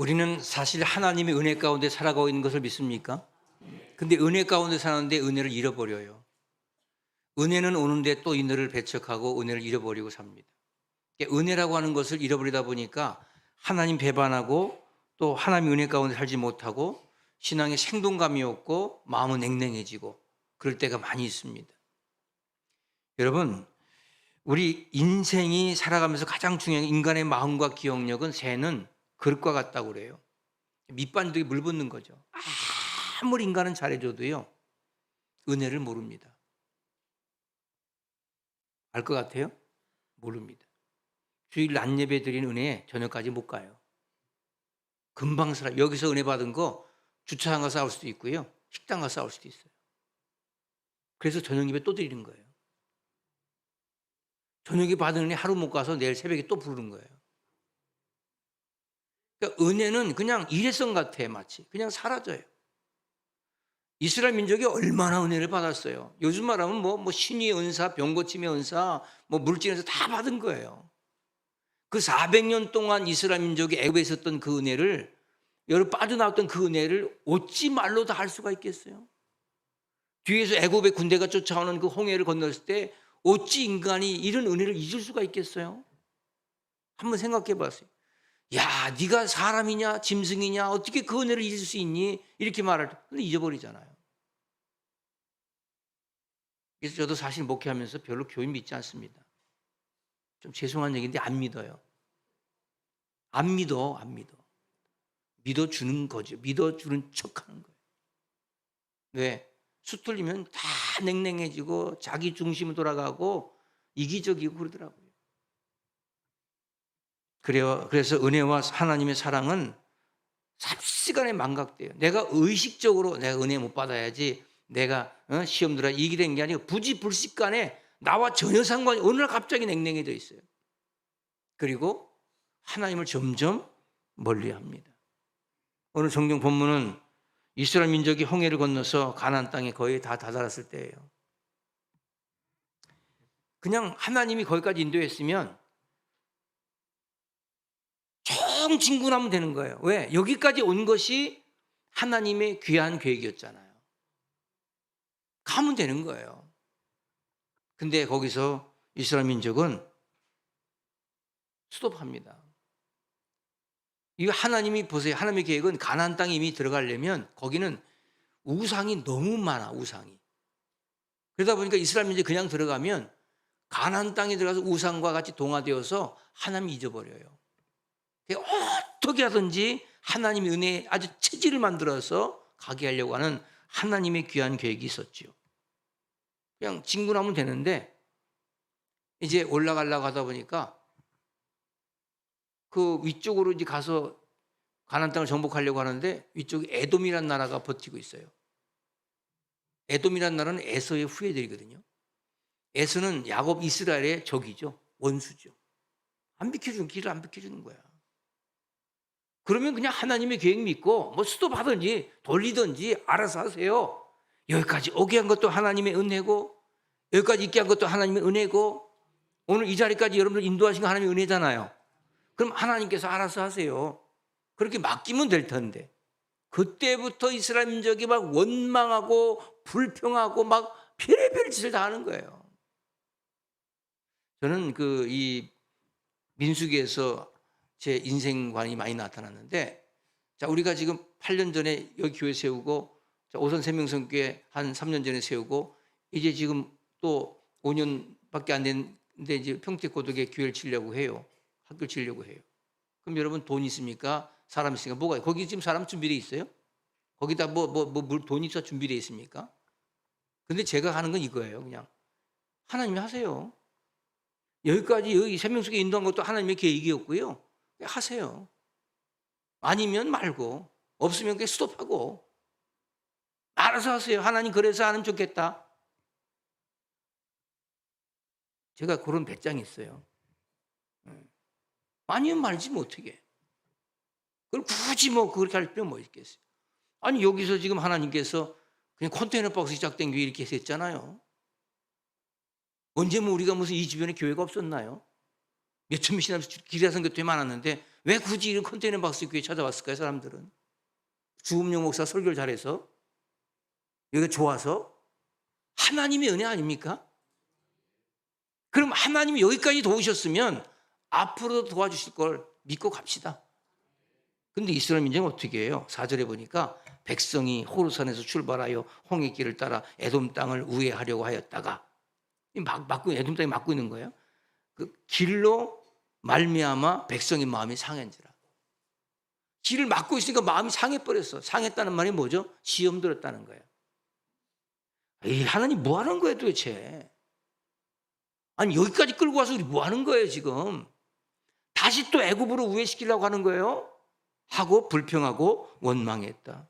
우리는 사실 하나님의 은혜 가운데 살아가고 있는 것을 믿습니까? 근데 은혜 가운데 사는데 은혜를 잃어버려요. 은혜는 오는데 또 은혜를 배척하고 은혜를 잃어버리고 삽니다. 은혜라고 하는 것을 잃어버리다 보니까 하나님 배반하고 또 하나님 은혜 가운데 살지 못하고 신앙에 생동감이 없고 마음은 냉랭해지고 그럴 때가 많이 있습니다. 여러분, 우리 인생이 살아가면서 가장 중요한 인간의 마음과 기억력은 새는 그릇과 같다고 그래요. 밑반죽에 물 붓는 거죠. 아무리 인간은 잘해줘도요, 은혜를 모릅니다. 알 것 같아요? 모릅니다. 주일 낮 예배 드린 은혜 저녁까지 못 가요. 금방 살아. 여기서 은혜 받은 거 주차장 가서 싸울 수도 있고요. 식당 가서 싸울 수도 있어요. 그래서 저녁 예배 또 드리는 거예요. 저녁에 받은 은혜 하루 못 가서 내일 새벽에 또 부르는 거예요. 그러니까 은혜는 그냥 일회성 같아 마치 그냥 사라져요. 이스라엘 민족이 얼마나 은혜를 받았어요. 요즘 말하면 뭐, 뭐 신의 은사, 병고침의 은사, 뭐 물질 은사 다 받은 거예요. 그 400년 동안 이스라엘 민족이 애굽에 있었던 그 은혜를 여러 빠져나왔던 그 은혜를 어찌 말로 다 할 수가 있겠어요? 뒤에서 애굽의 군대가 쫓아오는 그 홍해를 건넜을 때 어찌 인간이 이런 은혜를 잊을 수가 있겠어요? 한번 생각해 봤어요. 야, 네가 사람이냐 짐승이냐 어떻게 그 은혜를 잊을 수 있니? 이렇게 말할 때 근데 잊어버리잖아요. 그래서 저도 사실 목회하면서 별로 교인 믿지 않습니다. 좀 죄송한 얘기인데 안 믿어요. 안 믿어, 안 믿어. 믿어주는 거죠. 믿어주는 척 하는 거예요. 왜? 수틀리면 다 냉랭해지고 자기 중심으로 돌아가고 이기적이고 그러더라고요. 그래서 은혜와 하나님의 사랑은 삽시간에 망각돼요. 내가 의식적으로 내가 은혜 못 받아야지 내가 어, 시험 들어 이기 된 게 아니고 부지불식간에 나와 전혀 상관이 어느 날 갑자기 냉랭해져 있어요. 그리고 하나님을 점점 멀리합니다. 오늘 성경 본문은 이스라엘 민족이 홍해를 건너서 가나안 땅에 거의 다 다다랐을 때예요. 그냥 하나님이 거기까지 인도했으면 총 진군하면 되는 거예요. 왜? 여기까지 온 것이 하나님의 귀한 계획이었잖아요. 가면 되는 거예요. 근데 거기서 이스라엘 민족은 스톱합니다. 이 하나님이 보세요. 하나님의 계획은 가나안 땅에 이미 들어가려면 거기는 우상이 너무 많아. 우상이. 그러다 보니까 이스라엘 민족이 그냥 들어가면 가나안 땅에 들어가서 우상과 같이 동화되어서 하나님 잊어버려요. 어떻게 하든지 하나님의 은혜에 아주 체질을 만들어서 가게 하려고 하는 하나님의 귀한 계획이 있었지요. 그냥 진군하면 되는데 이제 올라가려고 하다 보니까 그 위쪽으로 이제 가서 가나안 땅을 정복하려고 하는데 위쪽에 에돔이라는 나라가 버티고 있어요. 에돔이라는 나라는 에서의 후예들이거든요. 에서는 야곱 이스라엘의 적이죠. 원수죠. 안 비켜주는 길을 안 비켜주는 거야. 그러면 그냥 하나님의 계획 믿고 뭐 수도 받든지 돌리든지 알아서 하세요. 여기까지 오게 한 것도 하나님의 은혜고 여기까지 있게 한 것도 하나님의 은혜고 오늘 이 자리까지 여러분들 인도하신 거 하나님의 은혜잖아요. 그럼 하나님께서 알아서 하세요. 그렇게 맡기면 될 텐데. 그때부터 이스라엘 민족이 막 원망하고 불평하고 막 별의별 짓을 다 하는 거예요. 저는 그 이 민수기에서 제 인생관이 많이 나타났는데 자, 우리가 지금 8년 전에 여기 교회 세우고 자, 오선 생명성교회 한 3년 전에 세우고 이제 지금 또 5년밖에 안 됐는데 이제 평택고독에 교회를 치려고 해요. 학교 치려고 해요. 그럼 여러분 돈 있습니까? 사람 있으니까 뭐가 거기 지금 사람 준비돼 있어요? 거기다 뭐 뭐 뭐돈 있어 준비돼 있습니까? 근데 제가 하는 건 이거예요. 그냥 하나님이 하세요. 여기까지 여기 생명속에 인도한 것도 하나님의 계획이었고요. 하세요. 아니면 말고 없으면 그게 스톱하고 알아서 하세요. 하나님 그래서 하면 좋겠다. 제가 그런 배짱이 있어요. 아니면 말지 뭐 어떻게. 그걸 굳이 뭐 그렇게 할 필요 뭐 있겠어요. 아니 여기서 지금 하나님께서 그냥 컨테이너 박스 시작된 교회 이렇게 했잖아요. 언제 뭐 우리가 무슨 이 주변에 교회가 없었나요? 몇천 명씩 기대선 교회 많았는데 왜 굳이 이런 컨테이너 박스 교회 찾아왔을까요, 사람들은? 주음용 목사 설교를 잘해서 여기가 좋아서 하나님의 은혜 아닙니까? 그럼 하나님이 여기까지 도우셨으면 앞으로도 도와주실 걸 믿고 갑시다. 근데 이스라엘 민족은 어떻게 해요? 4절에 보니까 백성이 호르산에서 출발하여 홍해 길을 따라 에돔 땅을 우회하려고 하였다가 막 막고 에돔 땅이 막고 있는 거예요. 그 길로 말미암아 백성의 마음이 상한지라. 길을 막고 있으니까 마음이 상해 버렸어. 상했다는 말이 뭐죠? 시험 들었다는 거예요. 이 하나님 뭐 하는 거예요, 도대체? 아니 여기까지 끌고 와서 우리 뭐 하는 거예요, 지금? 다시 또 애굽으로 우회시키려고 하는 거예요? 하고 불평하고 원망했다.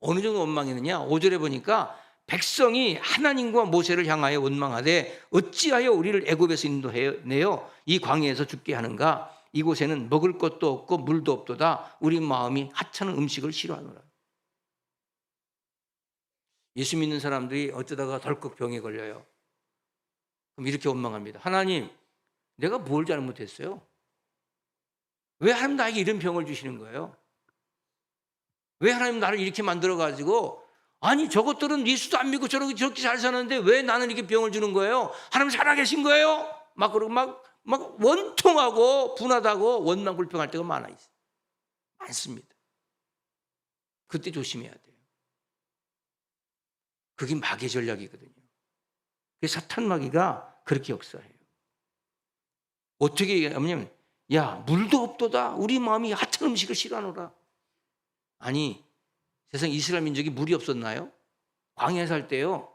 어느 정도 원망했느냐? 5절에 보니까 백성이 하나님과 모세를 향하여 원망하되 어찌하여 우리를 애굽에서 인도해내어 이 광야에서 죽게 하는가? 이곳에는 먹을 것도 없고 물도 없도다. 우리 마음이 하찮은 음식을 싫어하노라. 예수 믿는 사람들이 어쩌다가 덜컥 병에 걸려요. 그럼 이렇게 원망합니다. 하나님, 내가 뭘 잘못했어요? 왜 하나님 나에게 이런 병을 주시는 거예요? 왜 하나님 나를 이렇게 만들어 가지고 아니 저것들은 예수도 안 믿고 저렇게 저렇게 잘 사는데 왜 나는 이렇게 병을 주는 거예요? 하나님 살아계신 거예요? 막 그러고 막, 막 원통하고 분하다고 원망 불평할 때가 많아 있어요. 많습니다. 그때 조심해야 돼요. 그게 마귀 전략이거든요. 그 사탄 마귀가 그렇게 역사해요. 어떻게 얘기하냐면 야 물도 없도다 우리 마음이 하찮은 음식을 싫어하노라 아니 세상 이스라엘 민족이 물이 없었나요? 광야에 살 때요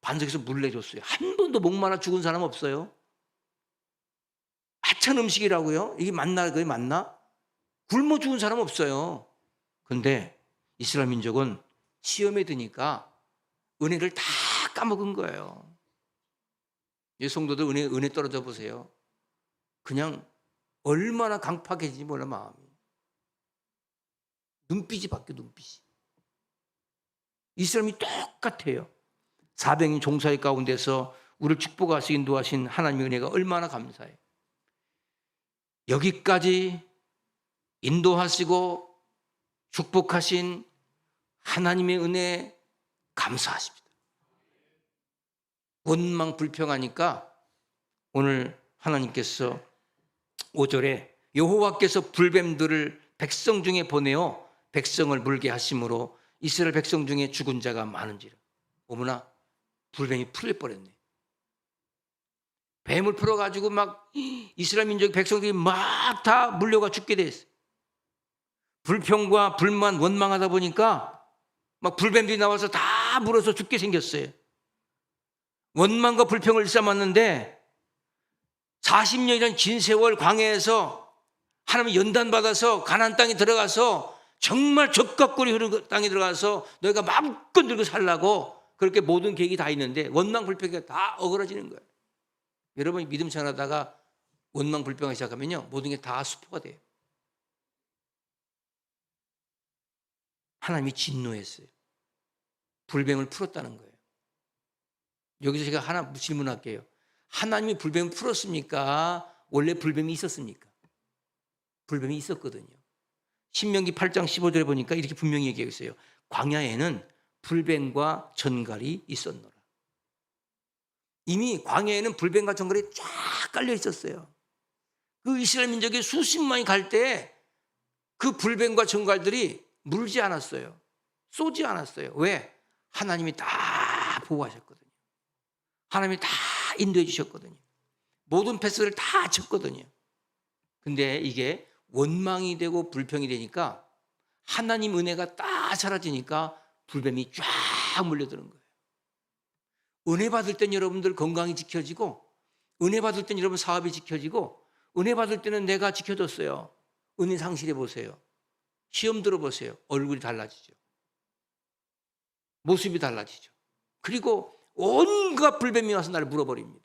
반석에서 물 내줬어요 한 번도 목마라 죽은 사람 없어요 하찮은 음식이라고요? 이게 맞나 그게 맞나? 굶어 죽은 사람 없어요 근데 이스라엘 민족은 시험에 드니까 은혜를 다 까먹은 거예요 이 성도들 은혜, 은혜 떨어져 보세요 그냥 얼마나 강팍해진지 몰라 마음이. 눈빛이 바뀌어 눈빛이. 이 사람이 똑같아요. 400인 종사의 가운데서 우리를 축복하시 인도하신 하나님의 은혜가 얼마나 감사해요. 여기까지 인도하시고 축복하신 하나님의 은혜 감사하십니다. 원망 불평하니까 오늘 하나님께서 5절에 여호와께서 불뱀들을 백성 중에 보내어 백성을 물게 하심으로 이스라엘 백성 중에 죽은 자가 많은지라. 어머나 불뱀이 풀릴 뻔했네. 뱀을 풀어가지고 막 이스라엘 민족 백성들이 막 다 물려가 죽게 됐어요. 불평과 불만 원망하다 보니까 막 불뱀들이 나와서 다 물어서 죽게 생겼어요. 원망과 불평을 일삼았는데 40년이란 긴 세월 광야에서 하나님 연단 받아서 가나안 땅에 들어가서 정말 적각골이 흐르는 땅에 들어가서 너희가 마음껏 들고 살라고 그렇게 모든 계획이 다 있는데 원망 불평이 다 어그러지는 거예요. 여러분이 믿음 생활하다가 원망 불평하기 시작하면요 모든 게 다 수포가 돼요. 하나님이 진노했어요. 불뱀을 풀었다는 거예요. 여기서 제가 하나 질문할게요. 하나님이 불뱀을 풀었습니까? 원래 불뱀이 있었습니까? 불뱀이 있었거든요. 신명기 8장 15절에 보니까 이렇게 분명히 얘기하고 있어요. 광야에는 불뱀과 전갈이 있었노라. 이미 광야에는 불뱀과 전갈이 쫙 깔려 있었어요. 그 이스라엘 민족이 수십만이 갈 때 그 불뱀과 전갈들이 물지 않았어요. 쏘지 않았어요. 왜? 하나님이 다 보호하셨거든요. 하나님이 다 인도해 주셨거든요. 모든 패스를 다 쳤거든요. 근데 이게 원망이 되고 불평이 되니까 하나님 은혜가 딱 사라지니까 불뱀이 쫙 몰려드는 거예요. 은혜 받을 땐 여러분들 건강이 지켜지고 은혜 받을 땐 여러분 사업이 지켜지고 은혜 받을 때는 내가 지켜졌어요. 은혜 상실해 보세요. 시험 들어보세요. 얼굴이 달라지죠. 모습이 달라지죠. 그리고 온갖 불뱀이 와서 나를 물어버립니다.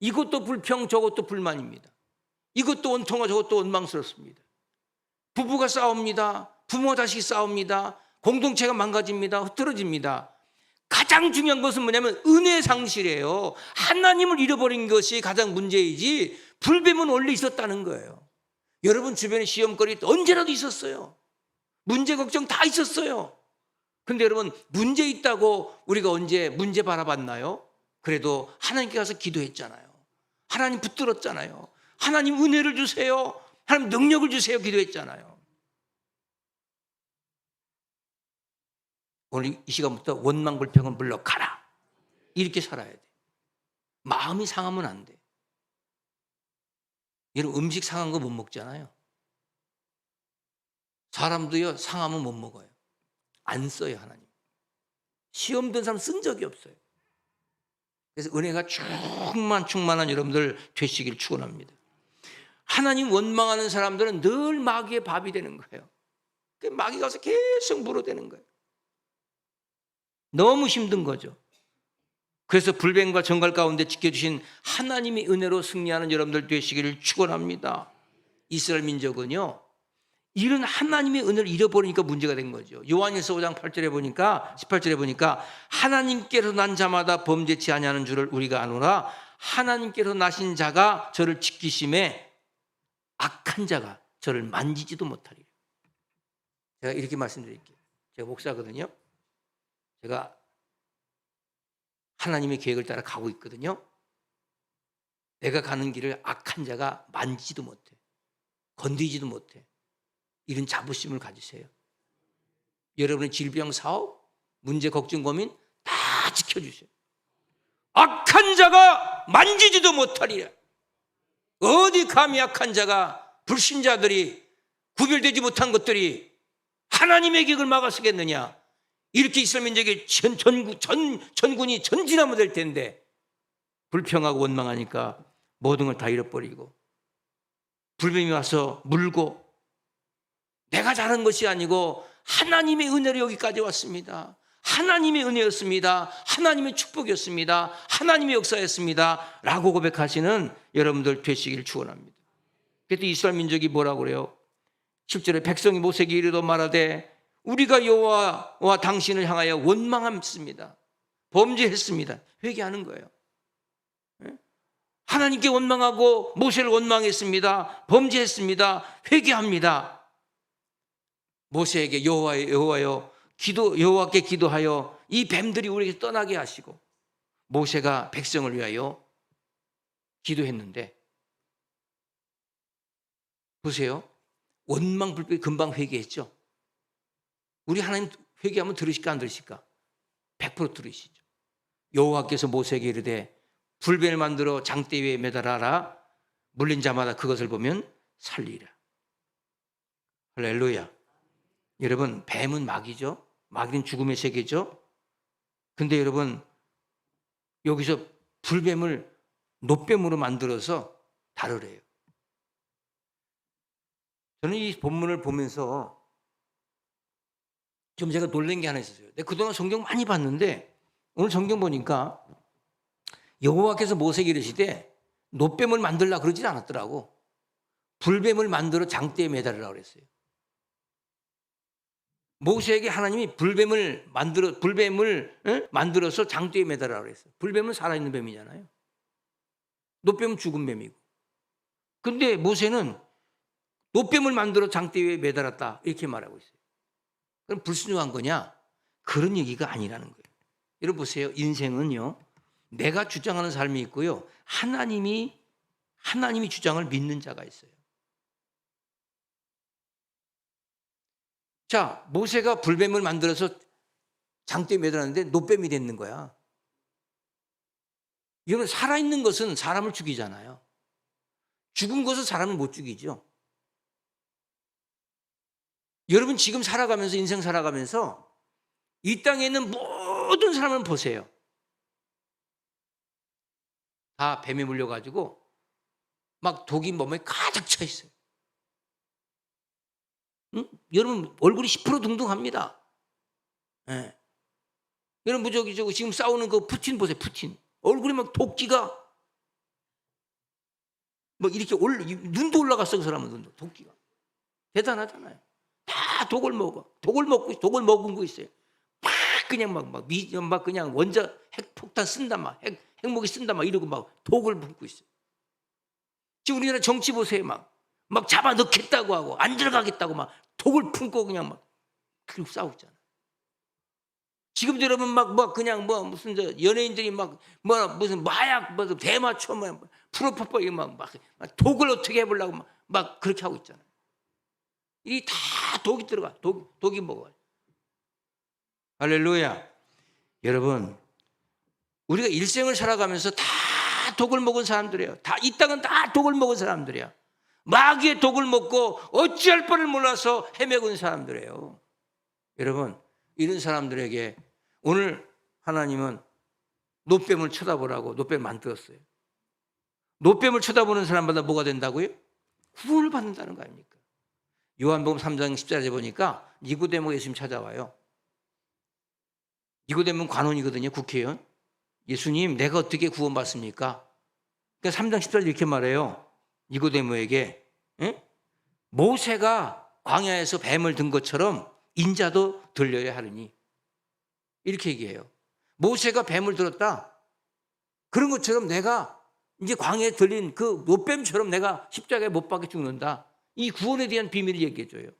이것도 불평, 저것도 불만입니다. 이것도 원통하, 저것도 원망스럽습니다. 부부가 싸웁니다. 부모와 자식이 싸웁니다. 공동체가 망가집니다. 흐트러집니다. 가장 중요한 것은 뭐냐면 은혜 상실이에요. 하나님을 잃어버린 것이 가장 문제이지 불뱀은 원래 있었다는 거예요. 여러분 주변에 시험거리 언제라도 있었어요. 문제 걱정 다 있었어요. 근데 여러분 문제 있다고 우리가 언제 문제 바라봤나요? 그래도 하나님께 가서 기도했잖아요. 하나님 붙들었잖아요. 하나님 은혜를 주세요. 하나님 능력을 주세요. 기도했잖아요. 오늘 이 시간부터 원망 불평은 물러가라. 이렇게 살아야 돼. 마음이 상하면 안 돼. 여러분 음식 상한 거 못 먹잖아요. 사람도요 상하면 못 먹어요. 안 써요 하나님. 시험 든 사람 쓴 적이 없어요. 그래서 은혜가 충만 충만한 여러분들 되시길 축원합니다. 하나님 원망하는 사람들은 늘 마귀의 밥이 되는 거예요. 그 마귀 가 서 계속 물어대는 거예요. 너무 힘든 거죠. 그래서 불뱀과 정갈 가운데 지켜주신 하나님의 은혜로 승리하는 여러분들 되시기를 축원합니다. 이스라엘 민족은요. 이런 하나님의 은혜를 잃어버리니까 문제가 된 거죠. 요한일서 5장 8절에 보니까 18절에 보니까 하나님께서 난 자마다 범죄치 아니하는 줄을 우리가 아노라 하나님께서 나신 자가 저를 지키심에 악한 자가 저를 만지지도 못하리라. 제가 이렇게 말씀드릴게요. 제가 목사거든요. 제가 하나님의 계획을 따라 가고 있거든요. 내가 가는 길을 악한 자가 만지지도 못해. 건드리지도 못해. 이런 자부심을 가지세요. 여러분의 질병 사업, 문제 걱정 고민 다 지켜주세요. 악한 자가 만지지도 못하리라. 어디 감히 악한 자가 불신자들이 구별되지 못한 것들이 하나님의 계획을 막아서겠느냐? 이렇게 이스라엘 민족의 전, 전, 전, 전군이 전진하면 될 텐데 불평하고 원망하니까 모든 걸 다 잃어버리고 불뱀이 와서 물고 내가 잘한 것이 아니고 하나님의 은혜로 여기까지 왔습니다. 하나님의 은혜였습니다. 하나님의 축복이었습니다. 하나님의 역사였습니다. 라고 고백하시는 여러분들 되시길 축원합니다. 그래도 이스라엘 민족이 뭐라고 그래요? 10절에 백성이 모세에게 이르도 말하되 우리가 여호와와 당신을 향하여 원망했습니다. 범죄했습니다. 회개하는 거예요. 예? 하나님께 원망하고 모세를 원망했습니다. 범죄했습니다. 회개합니다. 모세에게 여호와여 여호와여 기도 여호와께 기도하여 이 뱀들이 우리에게 떠나게 하시고 모세가 백성을 위하여 기도했는데 보세요. 원망 불평 금방 회개했죠. 우리 하나님 회개하면 들으실까 안 들으실까? 100% 들으시죠. 여호와께서 모세에게 이르되 불뱀을 만들어 장대 위에 매달아라 물린 자마다 그것을 보면 살리라. 할렐루야. 여러분 뱀은 마귀죠. 마귀는 죽음의 세계죠. 근데 여러분 여기서 불뱀을 노뱀으로 만들어서 다루래요. 저는 이 본문을 보면서 좀 제가 놀란 게 하나 있었어요. 내가 그동안 성경 많이 봤는데 오늘 성경 보니까 여호와께서 모세에게 이르시되 노뱀을 만들라 그러지 않았더라고. 불뱀을 만들어 장대에 매달으라 그랬어요. 모세에게 하나님이 불뱀을 만들어 불뱀을 에? 만들어서 장대에 매달으라 그랬어요. 불뱀은 살아있는 뱀이잖아요. 노뱀은 죽은 뱀이고. 근데 모세는 노뱀을 만들어 장대 위에 매달았다 이렇게 말하고 있어요. 그럼 불순종한 거냐? 그런 얘기가 아니라는 거예요. 여러분 보세요. 인생은요. 내가 주장하는 삶이 있고요. 하나님이 하나님이 주장을 믿는 자가 있어요. 자, 모세가 불뱀을 만들어서 장대에 매달았는데 노뱀이 됐는 거야. 여러분 살아있는 것은 사람을 죽이잖아요. 죽은 것은 사람을 못 죽이죠. 여러분 지금 살아가면서 인생 살아가면서 이 땅에 있는 모든 사람을 보세요. 다 뱀에 물려가지고 막 독이 몸에 가득 차 있어요. 응? 여러분 얼굴이 10% 둥둥합니다. 예. 여러분 무적이 저 지금 싸우는 그 푸틴 보세요. 푸틴 얼굴에 막 도끼가 뭐 이렇게 올 눈도 올라갔어 그 사람은 눈도 도끼가 대단하잖아요. 다 독을 먹어. 독을 먹고 독을 먹은 거 있어요. 막 그냥 막막 막 그냥 원자 핵폭탄 쓴다 막 핵, 핵무기 쓴다 막 이러고 막 독을 붓고 있어요. 지금 우리나라 정치 보세요 막 막 잡아 넣겠다고 하고 안 들어가겠다고 막 독을 품고 그냥 막 싸우고 있잖아. 지금도 여러분 막, 뭐 그냥 뭐 무슨 저 연예인들이 막 뭐 무슨 마약 뭐 대마초 뭐 프로포폴 이거 막, 막, 막 독을 어떻게 해보려고 막, 막 그렇게 하고 있잖아요. 이다 독이 들어가 독 독이 먹어요. 할렐루야. 여러분 우리가 일생을 살아가면서 다 독을 먹은 사람들이에요. 다 이 땅은 다 독을 먹은 사람들이야. 마귀의 독을 먹고 어찌할 바를 몰라서 헤매고 있는 사람들이에요. 여러분 이런 사람들에게 오늘 하나님은 노뱀을 쳐다보라고 노뱀 만들었어요. 노뱀을 쳐다보는 사람마다 뭐가 된다고요? 구원을 받는다는 거 아닙니까? 요한복음 3장 10절에 보니까 니고데모 예수님 찾아와요. 니고데모는 관원이거든요. 국회의원. 예수님 내가 어떻게 구원받습니까? 그러니까 3장 10절 이렇게 말해요. 니고데모에게 응? 모세가 광야에서 뱀을 든 것처럼 인자도 들려야 하느니 이렇게 얘기해요. 모세가 뱀을 들었다. 그런 것처럼 내가 이제 광야에 들린 그 노뱀처럼 내가 십자가에 못 박혀 죽는다. 이 구원에 대한 비밀을 얘기해 줘요.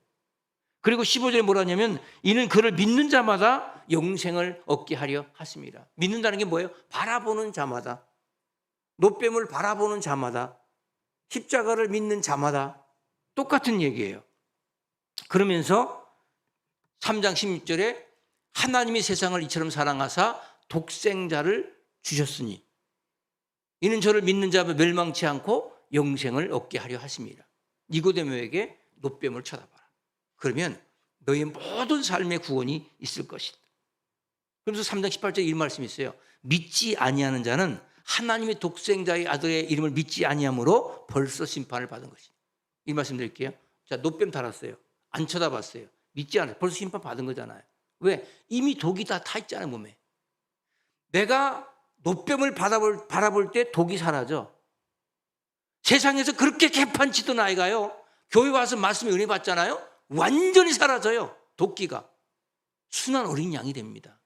그리고 15절에 뭐라냐면 이는 그를 믿는 자마다 영생을 얻게 하려 하십니다. 믿는다는 게 뭐예요? 바라보는 자마다 노뱀을 바라보는 자마다 십자가를 믿는 자마다 똑같은 얘기예요. 그러면서 3장 16절에 하나님이 세상을 이처럼 사랑하사 독생자를 주셨으니 이는 저를 믿는 자가 멸망치 않고 영생을 얻게 하려 하십니다. 니고데모에게 노뱀을 쳐다봐라. 그러면 너의 모든 삶의 구원이 있을 것이다. 그러면서 3장 18절에 이 말씀이 있어요. 믿지 아니하는 자는 하나님의 독생자의 아들의 이름을 믿지 아니함으로 벌써 심판을 받은 것이다. 이 말씀 드릴게요. 자, 노뱀 달았어요. 안 쳐다봤어요. 믿지 않아요. 벌써 심판 받은 거잖아요. 왜? 이미 독이 다 타 있잖아요, 몸에. 내가 노뱀을 바라볼, 바라볼 때 독이 사라져. 세상에서 그렇게 개판치던 아이가요. 교회 와서 말씀에 은혜 받잖아요. 완전히 사라져요. 도끼가. 순한 어린 양이 됩니다.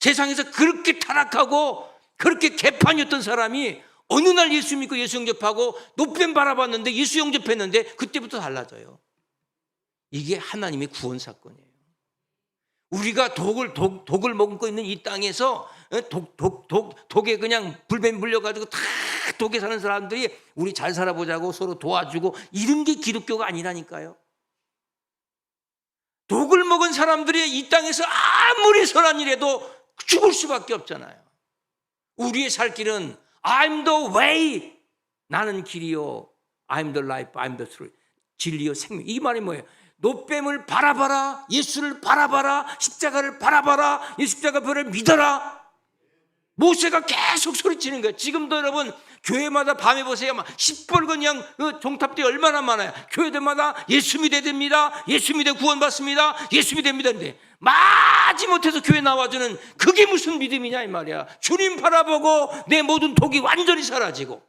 세상에서 그렇게 타락하고 그렇게 개판이었던 사람이 어느 날 예수 믿고 예수 영접하고 노뱀 바라봤는데 예수 영접했는데 그때부터 달라져요. 이게 하나님의 구원 사건이에요. 우리가 독을 독, 독을 먹고 있는 이 땅에서 어, 독, 독, 독, 독에 그냥 불뱀 물려가지고 다 독에 사는 사람들이 우리 잘 살아보자고 서로 도와주고 이런 게 기독교가 아니라니까요. 독을 먹은 사람들이 이 땅에서 아무리 선한 일해도 죽을 수밖에 없잖아요. 우리의 살 길은 I'm the way. 나는 길이요. I'm the life. I'm the truth. 진리요 생명. 이 말이 뭐예요? 노뱀을 바라봐라. 예수를 바라봐라. 십자가를 바라봐라. 이 십자가 별을 믿어라. 모세가 계속 소리치는 거예요. 지금도 여러분 교회마다 밤에 보세요. 막 시뻘건 양 그 종탑들이 얼마나 많아요. 교회들마다 예수 믿어야 됩니다. 예수 믿어 구원받습니다. 예수 믿어야 됩니다. 마지 못해서 교회 나와주는 그게 무슨 믿음이냐 이 말이야. 주님 바라보고 내 모든 독이 완전히 사라지고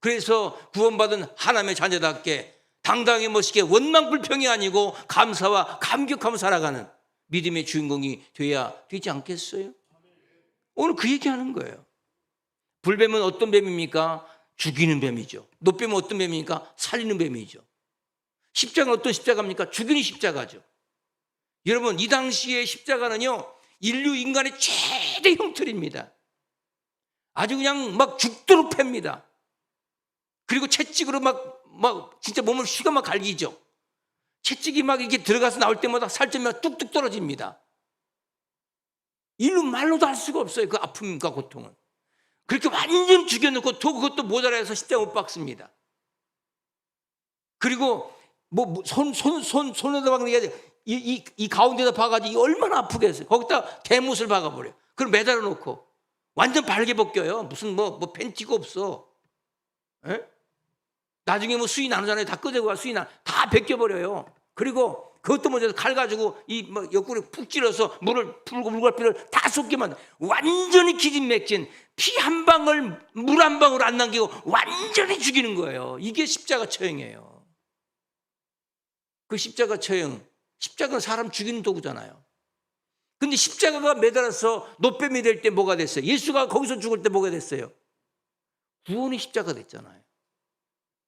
그래서 구원받은 하나님의 자녀답게 당당히 멋있게 원망 불평이 아니고 감사와 감격하며 살아가는 믿음의 주인공이 돼야 되지 않겠어요? 오늘 그 얘기하는 거예요. 불뱀은 어떤 뱀입니까? 죽이는 뱀이죠. 노뱀은 어떤 뱀입니까? 살리는 뱀이죠. 십자가는 어떤 십자가입니까? 죽이는 십자가죠. 여러분, 이 당시의 십자가는요, 인류 인간의 최대 형틀입니다. 아주 그냥 막 죽도록 팹니다. 그리고 채찍으로 막, 막, 진짜 몸을 휘가 막 갈기죠. 채찍이 막 이렇게 들어가서 나올 때마다 살점이 뚝뚝 떨어집니다. 인류 말로도 할 수가 없어요. 그 아픔과 고통은. 그렇게 완전 죽여놓고 또 그것도 모자라서 십자가 못 박습니다. 그리고 뭐 손 손 손 손 에다 박는 게 아니라 이, 이, 이 가운데다 박아가지고 얼마나 아프겠어요. 거기다 대못을 박아버려. 그럼 매달아 놓고 완전 발게 벗겨요. 무슨 뭐, 뭐 팬티가 없어. 에? 나중에 뭐 수위 나누잖아요. 다 끄재고 수위 나, 다 벗겨버려요. 그리고 그것도 먼저 칼 가지고 이뭐 옆구리 푹 찔러서 물을 풀고 물갈피를 다 쏟기만 완전히 기진맥진 피 한 방울 물 한 방울 안 남기고 완전히 죽이는 거예요. 이게 십자가 처형이에요. 그 십자가 처형 십자가는 사람 죽이는 도구잖아요. 근데 십자가가 매달아서 노뱀이 될 때 뭐가 됐어요? 예수가 거기서 죽을 때 뭐가 됐어요? 구원의 십자가 됐잖아요.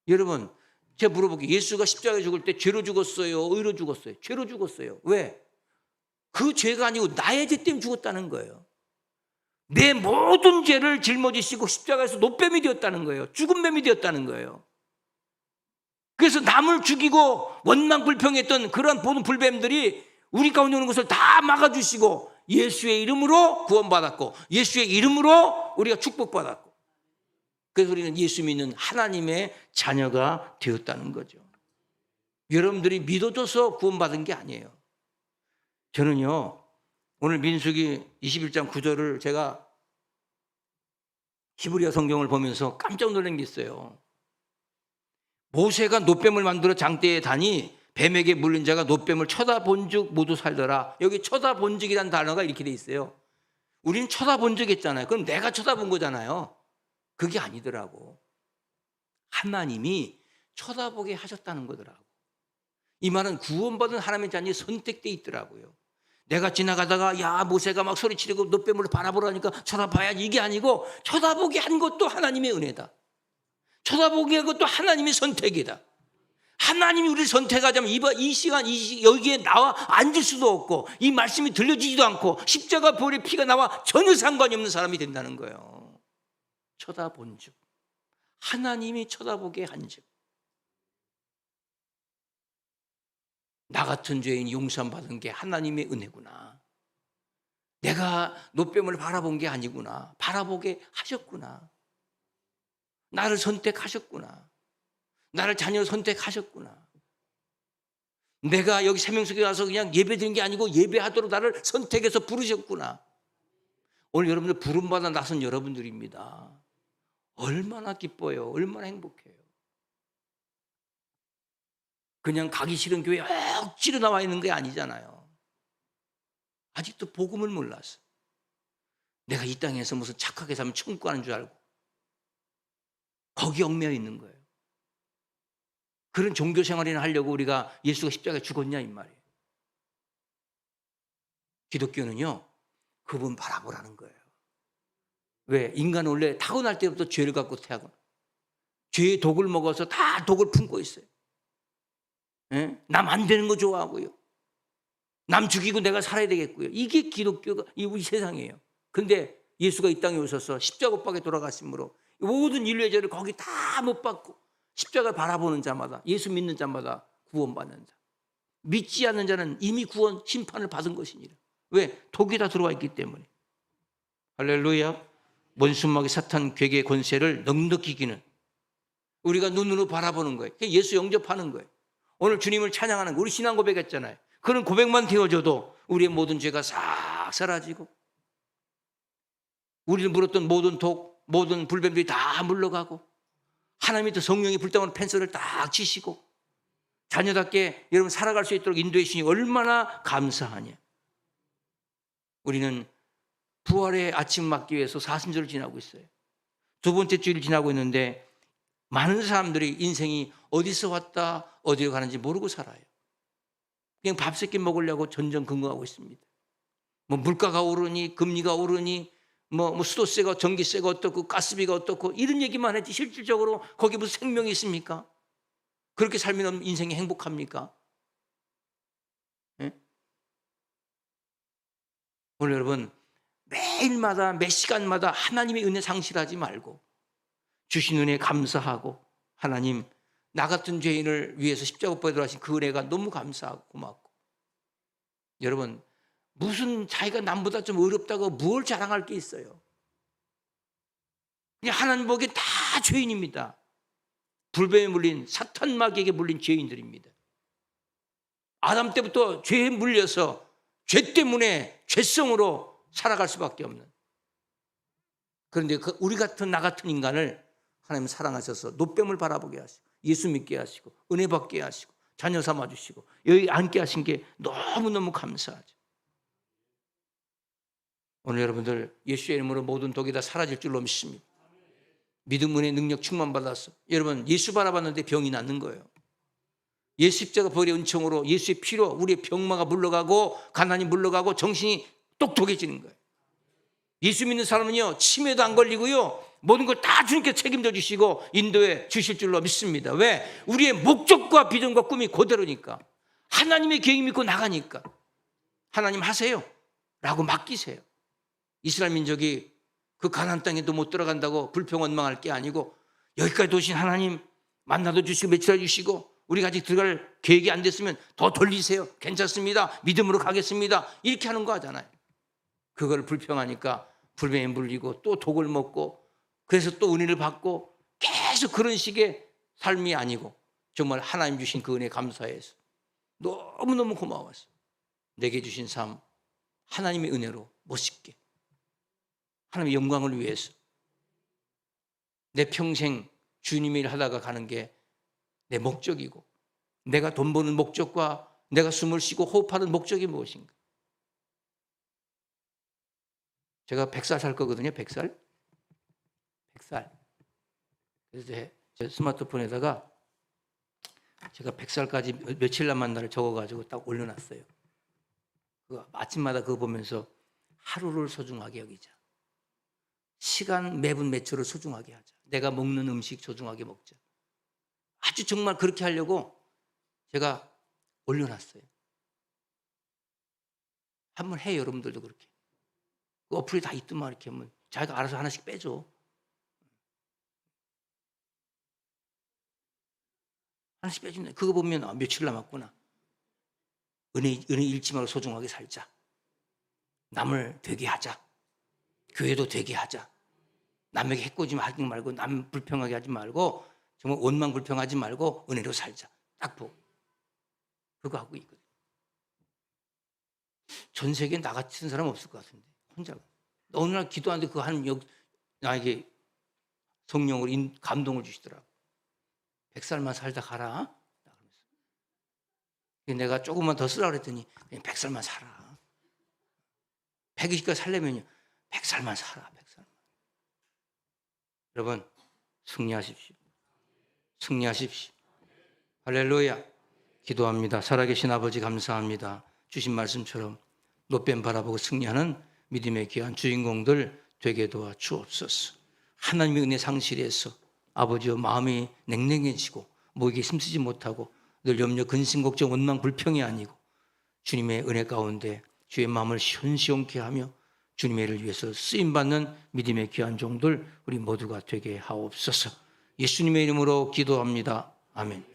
여러분 제가 물어볼게요. 예수가 십자가에 죽을 때 죄로 죽었어요? 의로 죽었어요? 죄로 죽었어요. 왜? 그 죄가 아니고 나의 죄 때문에 죽었다는 거예요. 내 모든 죄를 짊어지시고 십자가에서 노뱀이 되었다는 거예요. 죽은 뱀이 되었다는 거예요. 그래서 남을 죽이고 원망 불평했던 그런 모든 불뱀들이 우리 가운데 오는 것을 다 막아주시고 예수의 이름으로 구원받았고 예수의 이름으로 우리가 축복받았고 그래서 우리는 예수 믿는 하나님의 자녀가 되었다는 거죠. 여러분들이 믿어줘서 구원받은 게 아니에요. 저는요, 오늘 민수기 21장 9절을 제가 히브리어 성경을 보면서 깜짝 놀란 게 있어요. 모세가 노뱀을 만들어 장대에 다니 뱀에게 물린 자가 노뱀을 쳐다본 즉 모두 살더라. 여기 쳐다본 적이라는 단어가 이렇게 돼 있어요. 우리는 쳐다본 적 있잖아요. 그럼 내가 쳐다본 거잖아요. 그게 아니더라고. 하나님이 쳐다보게 하셨다는 거더라고. 이 말은 구원받은 하나님의 자녀이 선택돼 있더라고요. 내가 지나가다가 야 모세가 막 소리치르고 노뱀으로 바라보라니까 쳐다봐야지 이게 아니고 쳐다보게 한 것도 하나님의 은혜다. 쳐다보게 한 것도 하나님의 선택이다. 하나님이 우리를 선택하자면 이 시간 이 시, 여기에 나와 앉을 수도 없고 이 말씀이 들려지지도 않고 십자가 볼에 피가 나와 전혀 상관이 없는 사람이 된다는 거예요. 쳐다본 즉 하나님이 쳐다보게 한즉 나 같은 죄인 용서함 받은 게 하나님의 은혜구나. 내가 노뱀을 바라본 게 아니구나. 바라보게 하셨구나. 나를 선택하셨구나. 나를 자녀 선택하셨구나. 내가 여기 세명석에 와서 그냥 예배 드린 게 아니고 예배하도록 나를 선택해서 부르셨구나. 오늘 여러분들 부름받아 나선 여러분들입니다. 얼마나 기뻐요. 얼마나 행복해요. 그냥 가기 싫은 교회 억지로 나와 있는 게 아니잖아요. 아직도 복음을 몰라서. 내가 이 땅에서 무슨 착하게 살면 천국 가는 줄 알고. 거기 얽매여 있는 거예요. 그런 종교 생활이나 하려고 우리가 예수가 십자가에 죽었냐 이 말이에요. 기독교는요. 그분 바라보라는 거예요. 왜? 인간은 원래 타고날 때부터 죄를 갖고 태어나. 죄의 독을 먹어서 다 독을 품고 있어요. 남 안 되는 거 좋아하고요. 남 죽이고 내가 살아야 되겠고요. 이게 기독교가 이 세상이에요. 근데 예수가 이 땅에 오셔서 십자가 못 박에 돌아가심으로 모든 인류의 죄를 거기 다 못 받고 십자가를 바라보는 자마다 예수 믿는 자마다 구원받는 자. 믿지 않는 자는 이미 구원 심판을 받은 것이니라. 왜? 독이 다 들어와 있기 때문에. 할렐루야. 원수막의 사탄 괴계 권세를 넉넉히 이기는 우리가 눈으로 바라보는 거예요. 예수 영접하는 거예요. 오늘 주님을 찬양하는 거 우리 신앙 고백했잖아요. 그런 고백만 되어져도 우리의 모든 죄가 싹 사라지고 우리를 물었던 모든 독, 모든 불뱀들이 다 물러가고 하나님이 또 성령이 불덩어리 펜스를 딱 치시고 자녀답게 여러분 살아갈 수 있도록 인도해 주시니 얼마나 감사하냐. 우리는 부활의 아침 맞기 위해서 사순절을 지나고 있어요. 두 번째 주일 지나고 있는데 많은 사람들이 인생이 어디서 왔다 어디로 가는지 모르고 살아요. 그냥 밥 세끼 먹으려고 전전긍긍하고 있습니다. 뭐 물가가 오르니 금리가 오르니 뭐, 뭐 수도세가 전기세가 어떻고 가스비가 어떻고 이런 얘기만 했지 실질적으로 거기 무슨 생명이 있습니까? 그렇게 살면 인생이 행복합니까? 예? 오늘 여러분 매일마다 매 시간마다 하나님의 은혜 상실하지 말고 주신 은혜 감사하고 하나님 나 같은 죄인을 위해서 십자가 못 받으신 그 은혜가 너무 감사하고 고맙고. 여러분 무슨 자기가 남보다 좀 어렵다고 뭘 자랑할 게 있어요? 그냥 하나님 보기에 다 죄인입니다. 불뱀에 물린 사탄 마귀에게 물린 죄인들입니다. 아담 때부터 죄에 물려서 죄 때문에 죄성으로 살아갈 수밖에 없는 그런데 그 우리 같은 나 같은 인간을 하나님 사랑하셔서 노뱀을 바라보게 하시고 예수 믿게 하시고 은혜 받게 하시고 자녀 삼아 주시고 여기 앉게 하신 게 너무너무 감사하죠. 오늘 여러분들 예수의 이름으로 모든 독이 다 사라질 줄로 믿습니다. 믿음 은혜 능력 충만 받았어. 여러분 예수 바라봤는데 병이 낫는 거예요. 예수 십자가 벌의 은총으로 예수의 피로 우리의 병마가 물러가고 가난이 물러가고 정신이 똑똑해지는 거예요. 예수 믿는 사람은요 치매도 안 걸리고요 모든 걸 다 주님께 책임져 주시고 인도해 주실 줄로 믿습니다. 왜? 우리의 목적과 비전과 꿈이 그대로니까. 하나님의 계획 믿고 나가니까. 하나님 하세요. 라고 맡기세요. 이스라엘 민족이 그 가나안 땅에도 못 들어간다고 불평 원망할 게 아니고 여기까지 도신 하나님 만나도 주시고 며칠 주시고 우리가 아직 들어갈 계획이 안 됐으면 더 돌리세요. 괜찮습니다. 믿음으로 가겠습니다. 이렇게 하는 거 하잖아요. 그걸 불평하니까 불병에 물리고 또 독을 먹고 그래서 또 은혜를 받고 계속 그런 식의 삶이 아니고 정말 하나님 주신 그 은혜 감사해서 너무너무 고마웠어. 내게 주신 삶 하나님의 은혜로 멋있게 하나님의 영광을 위해서 내 평생 주님의 일 하다가 가는 게 내 목적이고 내가 돈 버는 목적과 내가 숨을 쉬고 호흡하는 목적이 무엇인가? 제가 100살 살 거거든요. 100살. 100살. 그래서 제- 제 스마트폰에다가 제가 100살까지 며칠 날을 적어가지고 딱 올려놨어요. 그 아침마다 그거 보면서 하루를 소중하게 여기자. 시간 매분 몇 초를 소중하게 하자. 내가 먹는 음식 소중하게 먹자. 아주 정말 그렇게 하려고 제가 올려놨어요. 한번 해요, 여러분들도 그렇게. 그 어플이 다 있더만 이렇게 하면 자기가 알아서 하나씩 빼줘. 하나씩 빼준다. 그거 보면 아, 며칠 남았구나. 은혜, 은혜 잃지 말고 소중하게 살자. 남을 되게 하자. 교회도 되게 하자. 남에게 해코지 하지 말고 남 불평하게 하지 말고 정말 원망 불평하지 말고 은혜로 살자. 딱 보고. 그거 하고 있거든. 전 세계에 나 같은 사람 없을 것 같은데. 혼자. 어느 날 기도하는데 그 하나님 여- 나에게 성령으로 인- 감동을 주시더라고. 백 살만 살다 가라. 내가 조금만 더 쓰라 그랬더니 그냥 백 살만 살아. 120까지 살려면요. 백 살만 살아. 백 살만. 여러분 승리하십시오. 승리하십시오. 할렐루야. 기도합니다. 살아계신 아버지 감사합니다. 주신 말씀처럼 노뱀 바라보고 승리하는 믿음의 귀한 주인공들 되게 도와 주옵소서. 하나님의 은혜 상실해서 아버지와 마음이 냉랭해지고 목에 힘쓰지 못하고 늘 염려, 근심, 걱정, 원망, 불평이 아니고 주님의 은혜 가운데 주의 마음을 시원시원케 하며 주님의 일을 위해서 쓰임 받는 믿음의 귀한 종들 우리 모두가 되게 하옵소서. 예수님의 이름으로 기도합니다. 아멘.